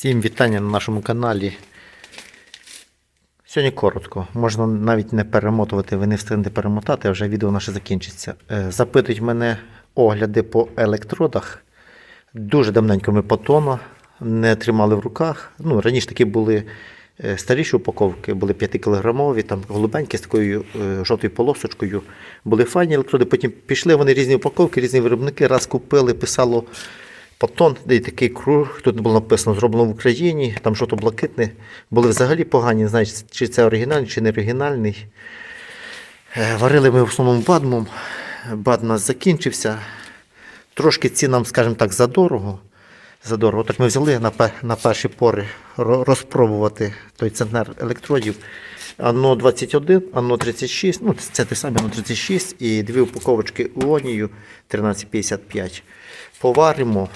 Всім вітання на нашому каналі. Сьогодні коротко. Можна навіть не перемотувати, ви не встигнете перемотати, а вже відео наше закінчиться. Е, Запитують мене огляди по електродах. Дуже давненько ми по тонну не тримали в руках. Ну, раніше такі були е, старіші упаковки, були 5-кілограмові, там голубенькі з такою е, жовтою полосочкою. Були файні електроди, потім пішли вони різні упаковки, різні виробники. Раз купили, писало Потон, де такий круг, тут було написано зроблено в Україні, там жовто-блакитне. Були взагалі погані, не чи це оригінальний, чи не оригінальний. Е, Варили ми в основному бадмом. Бад у нас закінчився. Трошки ці нам, скажімо так, задорого. Задорого. Так ми взяли на, на перші пори розпробувати той центнер електродів. Ано 21, ано 36, ну це те саме ано 36 і дві упаковочки іонію 1355. Поваримо.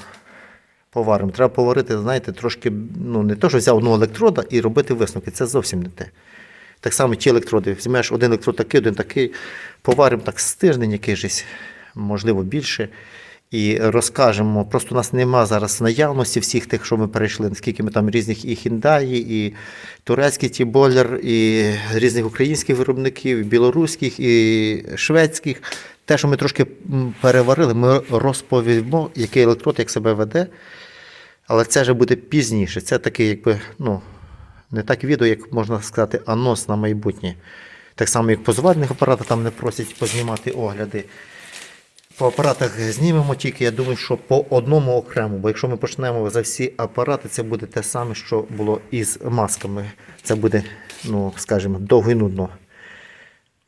Поваримо. Треба поварити, знаєте, трошки, ну не то, що взяв одного електрода і робити висновки. Це зовсім не те. Так само ті електроди. Візьмеш один електрод такий, один такий, поваримо так з тиждень якийсь, можливо, більше. І розкажемо. Просто у нас нема зараз наявності всіх тих, що ми перейшли, наскільки ми там різних і хіндаї, і турецький ті бойлер, і різних українських виробників, і білоруських, і шведських. Те, що ми трошки переварили, ми розповімо, який електрод як себе веде. Але це вже буде пізніше. Це такий, якби, ну, не так відео, як можна сказати, анонс на майбутнє. Так само, як по зварних апаратах там не просять познімати огляди. По апаратах знімемо тільки, я думаю, що по одному окремо. Бо якщо ми почнемо за всі апарати, це буде те саме, що було із масками. Це буде, ну, скажімо, довго і нудно.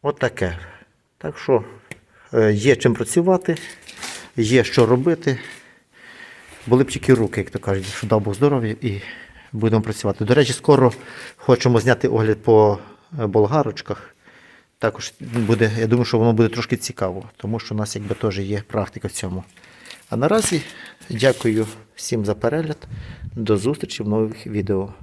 От таке. Так що е, є чим працювати, є що робити. Були б тільки руки, як то кажуть, що дав Бог здоров'я і будемо працювати. До речі, скоро хочемо зняти огляд по болгарочках. Також буде, я думаю, що воно буде трошки цікаво, тому що у нас якби теж є практика в цьому. А наразі дякую всім за перегляд. До зустрічі в нових відео.